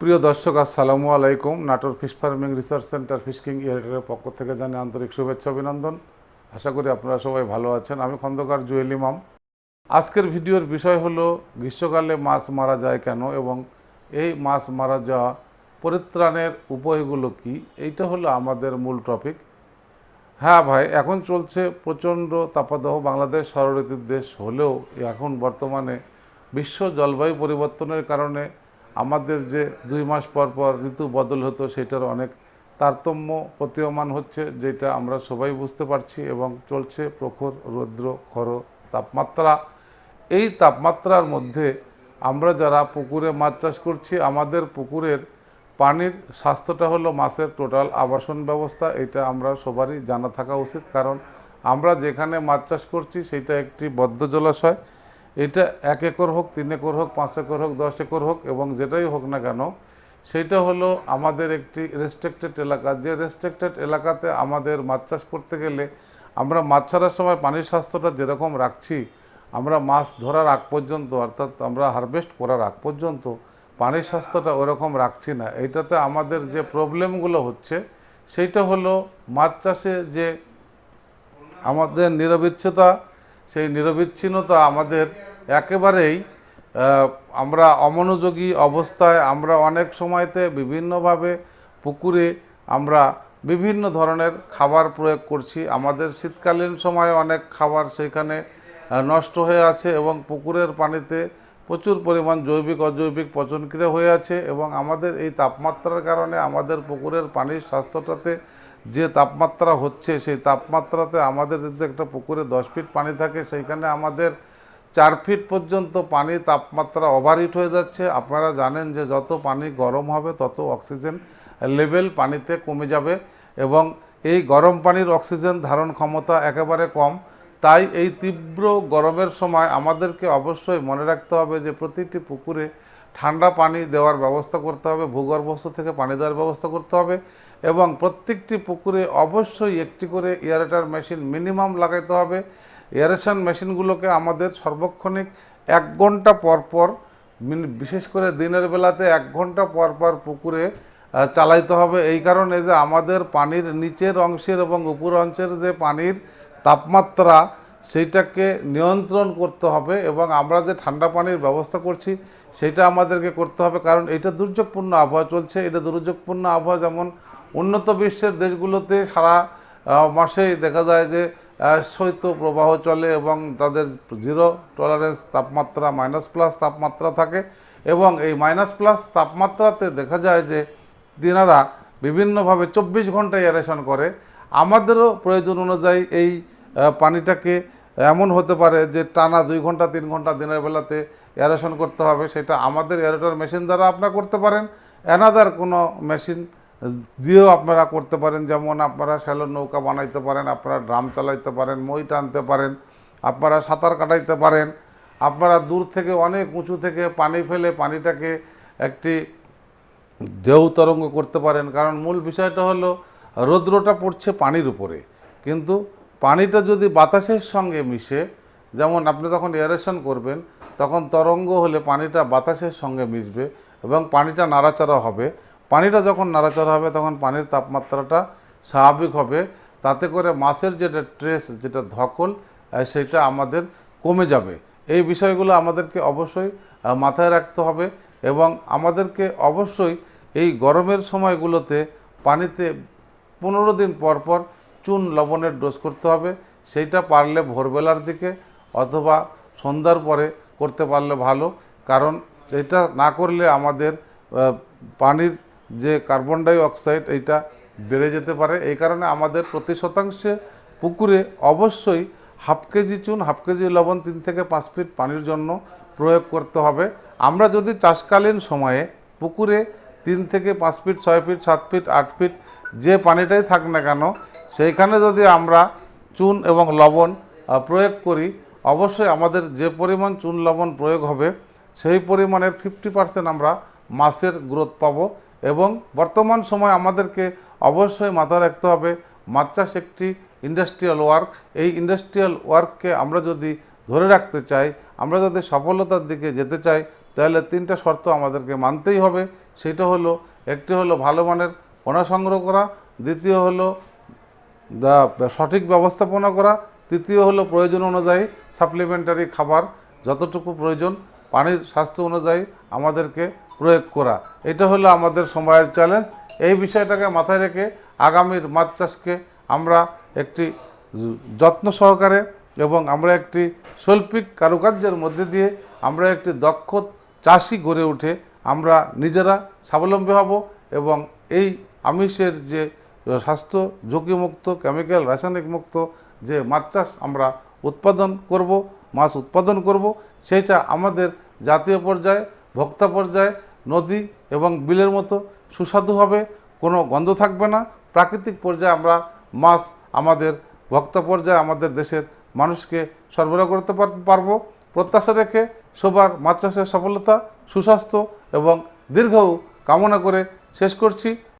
প্রিয় দর্শক, আসসালামু আলাইকুম। Natore fish farming research centre Fish King ইয়ারের পক্ষ থেকে জানি আন্তরিক শুভেচ্ছা, অভিনন্দন। আশা করি আপনারা সবাই ভালো আছেন। আমি খন্দকার জুয়েল ইমাম। আজকের ভিডিওর বিষয় হলো, গ্রীষ্মকালে মাছ মারা যায় কেন এবং এই মাছ মারা যাওয়া পরিত্রাণের উপায়গুলো কি? এইটা হলো আমাদের মূল টপিক। হ্যাঁ ভাই, এখন চলছে প্রচণ্ড তাপদাহ। বাংলাদেশ ষড়ঋতুর দেশ হলেও এখন বর্তমানে বিশ্ব জলবায়ু পরিবর্তনের কারণে আমাদের যে দুই মাস পর পর ঋতু বদল হতো, সেটার অনেক তারতম্য প্রতীয়মান হচ্ছে, যেটা আমরা সবাই বুঝতে পারছি এবং চলছে প্রখর রৌদ্র খর তাপমাত্রা। এই তাপমাত্রার মধ্যে আমরা যারা পুকুরে মাছ চাষ করছি, আমাদের পুকুরের পানির স্বাস্থ্যটা হলো মাছের টোটাল আবাসন ব্যবস্থা, এটা আমরা সবারই জানা থাকা উচিত। কারণ আমরা যেখানে মাছ চাষ করছি, সেটা একটি বদ্ধ জলাশয়। এটা এক একর হোক, তিন একর হোক, পাঁচ একর হোক, দশ একর হোক এবং যেটাই হোক না কেন সেইটা হলো আমাদের একটি রেস্ট্রিক্টেড এলাকা। যে রেস্ট্রিক্টেড এলাকাতে আমাদের মাছ চাষ করতে গেলে আমরা মাছ ছাড়ার সময় পানির স্বাস্থ্যটা যেরকম রাখছি, আমরা মাছ ধরার আগ পর্যন্ত, অর্থাৎ আমরা হারভেস্ট করার আগ পর্যন্ত পানির স্বাস্থ্যটা ওরকম রাখছি না। এইটাতে আমাদের যে প্রবলেমগুলো হচ্ছে, সেইটা হলো মাছ চাষে যে আমাদের নিরবিচ্ছতা, সেই নিরবিচ্ছিন্নতা আমাদের একেবারেই আমরা অমনোযোগী অবস্থায় আমরা অনেক সময়তে বিভিন্নভাবে পুকুরে আমরা বিভিন্ন ধরনের খাবার প্রয়োগ করছি। আমাদের শীতকালীন সময়ে অনেক খাবার সেখানে নষ্ট হয়ে আছে এবং পুকুরের পানিতে প্রচুর পরিমাণ জৈবিক, অজৈবিক পচনক্রিয়া হয়ে আছে এবং আমাদের এই তাপমাত্রার কারণে আমাদের পুকুরের পানির স্বাস্থ্যটাতে যে তাপমাত্রা হচ্ছে, সেই তাপমাত্রাতে আমাদের যদি একটা পুকুরে দশ ফিট পানি থাকে, সেইখানে আমাদের চার ফিট পর্যন্ত পানির তাপমাত্রা ওভারহিট হয়ে যাচ্ছে। আপনারা জানেন যে যত পানি গরম হবে, তত অক্সিজেন লেভেল পানিতে কমে যাবে এবং এই গরম পানির অক্সিজেন ধারণ ক্ষমতা একেবারে কম। তাই এই তীব্র গরমের সময় আমাদেরকে অবশ্যই মনে রাখতে হবে যে প্রতিটি পুকুরে ঠান্ডা পানি দেওয়ার ব্যবস্থা করতে হবে, ভূগর্ভস্থ থেকে পানি দেওয়ার ব্যবস্থা করতে হবে এবং প্রত্যেকটি পুকুরে অবশ্যই একটি করে এয়ারেটার মেশিন মিনিমাম লাগাইতে হবে। এয়ারেশন মেশিনগুলোকে আমাদের সর্বক্ষণিক এক ঘণ্টা পর পর বিশেষ করে দিনের বেলাতে এক ঘণ্টা পর পর পুকুরে চালাইতে হবে। এই কারণে যে আমাদের পানির নিচের অংশের এবং উপর অংশের যে পানির তাপমাত্রা, সেইটাকে নিয়ন্ত্রণ করতে হবে এবং আমরা যে ঠান্ডা পানির ব্যবস্থা করছি সেটা আমাদেরকে করতে হবে। কারণ এটা দুর্যোগপূর্ণ আবহাওয়া চলছে। এটা দুর্যোগপূর্ণ আবহাওয়া যেমন উন্নত বিশ্বের দেশগুলোতে সারা মাসেই দেখা যায় যে আহ, শৈত্য প্রবাহ চলে এবং তাদের জিরো টলারেন্স তাপমাত্রা মাইনাস প্লাস তাপমাত্রা থাকে এবং এই মাইনাস প্লাস তাপমাত্রাতে দেখা যায় যে তিনারা বিভিন্নভাবে চব্বিশ ঘণ্টা এয়ারেশন করে। আমাদেরও প্রয়োজন অনুযায়ী এই পানিটাকে এমন হতে পারে যে টানা দুই ঘণ্টা তিন ঘণ্টা দিনের বেলাতে এয়ারেশন করতে হবে। সেটা আমাদের এয়ারেটর মেশিন দ্বারা আপনারা করতে পারেন। অ্যানাদার কোনো মেশিন দিয়েও আপনারা করতে পারেন, যেমন আপনারা শ্যালো নৌকা বানাইতে পারেন, আপনারা ড্রাম চালাইতে পারেন মই টানতে পারেন, আপনারা সাঁতার কাটাইতে পারেন, আপনারা দূর থেকে অনেক উঁচু থেকে পানি ফেলে পানিটাকে একটি ঢেউ তরঙ্গ করতে পারেন। কারণ মূল বিষয়টা হলো, রৌদ্রটা পড়ছে পানির উপরে, কিন্তু পানিটা যদি বাতাসের সঙ্গে মিশে, যেমন আপনি যখন এয়ারেশন করবেন, তখন তরঙ্গ হলে পানিটা বাতাসের সঙ্গে মিশবে এবং পানিটা নাড়াচাড়া হবে। পানিটা যখন নাড়াচাড়া হবে, তখন পানির তাপমাত্রাটা স্বাভাবিক হবে। তাতে করে মাছের যেটা ট্রেস যেটা ধকল সেটা আমাদের কমে যাবে। এই বিষয়গুলো আমাদেরকে অবশ্যই মাথায় রাখতে হবে এবং আমাদেরকে অবশ্যই এই গরমের সময়গুলোতে পানিতে পনেরো দিন পর পর চুন লবণের ডোজ করতে হবে। সেইটা পারলে ভোরবেলার দিকে অথবা সন্ধ্যার পরে করতে পারলে ভালো। কারণ এটা না করলে আমাদের পানির যে কার্বন ডাই অক্সাইড এইটা বেড়ে যেতে পারে, এই কারণে আমাদের প্রতি শতাংশে পুকুরে অবশ্যই হাফ কেজি চুন, হাফ কেজি লবণ, তিন থেকে পাঁচ ফিট পানির জন্য প্রয়োগ করতে হবে। আমরা যদি চাষকালীন সময়ে পুকুরে তিন থেকে পাঁচ ফিট, ছয় ফিট, সাত ফিট, আট ফিট যে পানিটাই থাক না কেন, সেইখানে যদি আমরা চুন এবং লবণ প্রয়োগ করি, অবশ্যই আমাদের যে পরিমাণ চুন, লবণ প্রয়োগ হবে, সেই পরিমাণের ফিফটি পার্সেন্ট আমরা মাছের গ্রোথ পাবো। এবং বর্তমান সময় আমাদেরকে অবশ্যই মাথায় রাখতে হবে মাছ চাষ একটি ইন্ডাস্ট্রিয়াল ওয়ার্ক এই ইন্ডাস্ট্রিয়াল ওয়ার্ককে আমরা যদি ধরে রাখতে চাই, আমরা যদি সফলতার দিকে যেতে চাই, তাহলে তিনটা শর্ত আমাদেরকে মানতেই হবে। সেটা হলো, একটি হলো ভালো মানের পোনা সংগ্রহ করা, দ্বিতীয় হলো সঠিক ব্যবস্থাপনা করা, তৃতীয় হলো প্রয়োজন অনুযায়ী সাপ্লিমেন্টারি খাবার, যতটুকু প্রয়োজন, পানির স্বাস্থ্য অনুযায়ী আমাদেরকে প্রয়োগ করা। এটা হলো আমাদের সময়ের চ্যালেঞ্জ এই বিষয়টাকে মাথায় রেখে আগামীর মাছ চাষকে আমরা একটি যত্ন সহকারে এবং আমরা একটি শৈল্পিক কারুকার্যের মধ্যে দিয়ে আমরা একটি দক্ষ চাষি গড়ে উঠে আমরা নিজেরা স্বাবলম্বী হব এবং এই আমিষের যে স্বাস্থ্য ঝুঁকিমুক্ত কেমিক্যাল রাসায়নিক মুক্ত যে মাছ চাষ আমরা উৎপাদন করব, মাছ উৎপাদন করব সেটা আমাদের জাতীয় পর্যায়ে, ভোক্তা পর্যায়ে নদী এবং বিলের মতো সুস্বাদু হবে কোনো গন্ধ থাকবে না। প্রাকৃতিক পর্যায়ে আমরা মাছ আমাদের ভক্ত পর্যায়ে আমাদের দেশের মানুষকে সরবরাহ করতে পার- পারব। প্রত্যাশা রেখে সবার মাছ চাষের সফলতা, সুস্বাস্থ্য এবং দীর্ঘ কামনা করে শেষ করছি।